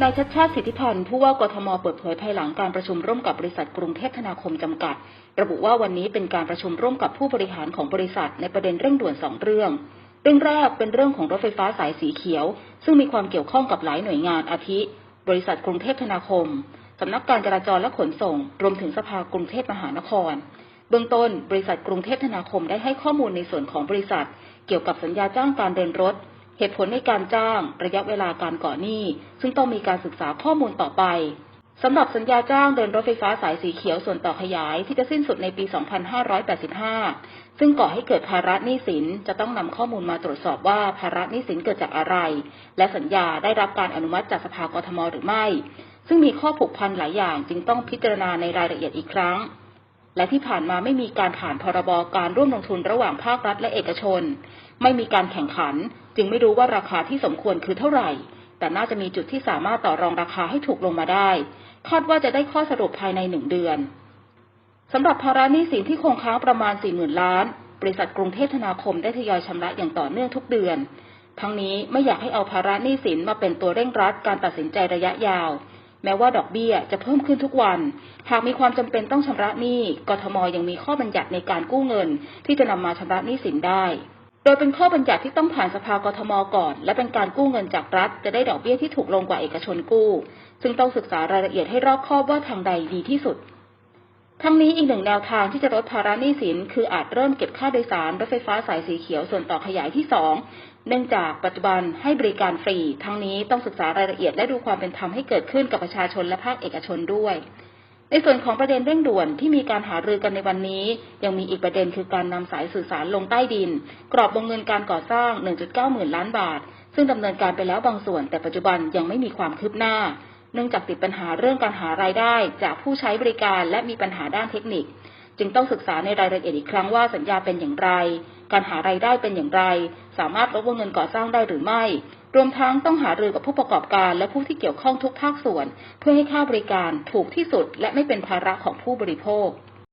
นายชัดชาติสิทธิพันธ์ผู้ว่ากทมเปิดเผยภายหลังการประชุมร่วมกับบริษัทกรุงเทพธนาคมจำกัด ระบุว่าวันนี้เป็นการประชุมร่วมกับผู้บริหารของบริษัทในประเด็นเร่งด่วนสองเรื่อง เรื่องแรกเป็นเรื่องของรถไฟฟ้าสายสีเขียว ซึ่งมีความเกี่ยวข้องกับหลายหน่วยงานอาทิ บริษัทกรุงเทพธนาคมสำนักการจราจรและขนส่ง รวมถึงสภากรุงเทพมหานคร เบื้องต้น บริษัทกรุงเทพธนาคมได้ให้ข้อมูลในส่วนของบริษัท เกี่ยวกับสัญญาจ้างการเดินรถ เหตุผลในการจ้าง ระยะเวลาการก่อหนี้ ซึ่งต้องมีการศึกษาข้อมูลต่อไปสำหรับสัญญาจ้างเดินรถไฟฟ้าสายสีเขียวส่วนต่อขยายที่จะสิ้นสุดในปี 2585 ซึ่งก่อให้เกิดภาระหนี้สิน จะต้องนำข้อมูลมาตรวจสอบว่าภาระหนี้สินเกิดจากอะไร และสัญญาได้รับการอนุมัติจากสภากทมหรือไม่ ซึ่งมีข้อผูกพันหลายอย่างจึงต้องพิจารณาในรายละเอียดอีกครั้ง และที่ผ่านมาไม่มีการผ่านพรบการร่วมลงทุนระหว่างภาครัฐและเอกชน ไม่มีการแข่งขัน จึงไม่รู้ว่าราคาที่สมควรคือเท่าไหร่ แต่น่าจะมีจุดที่สามารถต่อรองราคาให้ถูกลงมาได้ คาดว่าจะได้ข้อสรุปภายในหนึ่งเดือนสำหรับภาระหนี้สินที่คงค้างประมาณ 40,000 ล้าน บริษัทกรุงเทพธนาคมได้ทยอยชำระอย่างต่อเนื่องทุกเดือน ทั้งนี้ไม่อยากให้เอาภาระหนี้สินมาเป็นตัวเร่งรัดการตัดสินใจระยะยาว แม้ว่าดอกเบี้ยจะเพิ่มขึ้นทุกวัน หากมีความจำเป็นต้องชำระหนี้กทมยังมีข้อบัญญัติในการกู้เงิน ที่จะนำมาชำระหนี้สินได้ โดยเป็นข้อบัญญัติที่ต้องผ่านสภากทมก่อน และเป็นการกู้เงินจากรัฐ จะได้ดอกเบี้ยที่ถูกลงกว่าเอกชนกู้ ซึ่งต้องศึกษารายละเอียดให้รอบคอบว่าทางใดดีที่สุดทั้งนี้อีกหนึ่งแนวทางที่จะลดภาระหนี้สิน คืออาจเริ่มเก็บค่าโดยสารรถไฟฟ้าสายสีเขียวส่วนต่อขยายที่สอง เนื่องจากปัจจุบันให้บริการฟรี ทั้งนี้ต้องศึกษารายละเอียดและดูความเป็นธรรมให้เกิดขึ้นกับประชาชนและภาคเอกชนด้วย ในส่วนของประเด็นเร่งด่วนที่มีการหารือกันในวันนี้ ยังมีอีกประเด็นคือการนำสายสื่อสารลงใต้ดิน กรอบวงเงินการก่อสร้าง 1.9 หมื่นล้านบาท ซึ่งดำเนินการไปแล้วบางส่วน แต่ปัจจุบันยังไม่มีความคืบหน้า เนื่องจากติดปัญหาเรื่องการหารายได้จากผู้ใช้บริการและมีปัญหาด้านเทคนิค จึงต้องศึกษาในรายละเอียดอีกครั้งว่าสัญญาเป็นอย่างไร การหารายได้เป็นอย่างไร สามารถลดวงเงินก่อสร้างได้หรือไม่ รวมทั้งต้องหารือกับผู้ประกอบการและผู้ที่เกี่ยวข้องทุกภาคส่วน เพื่อให้ค่าบริการถูกที่สุด และไม่เป็นภาระของผู้บริโภค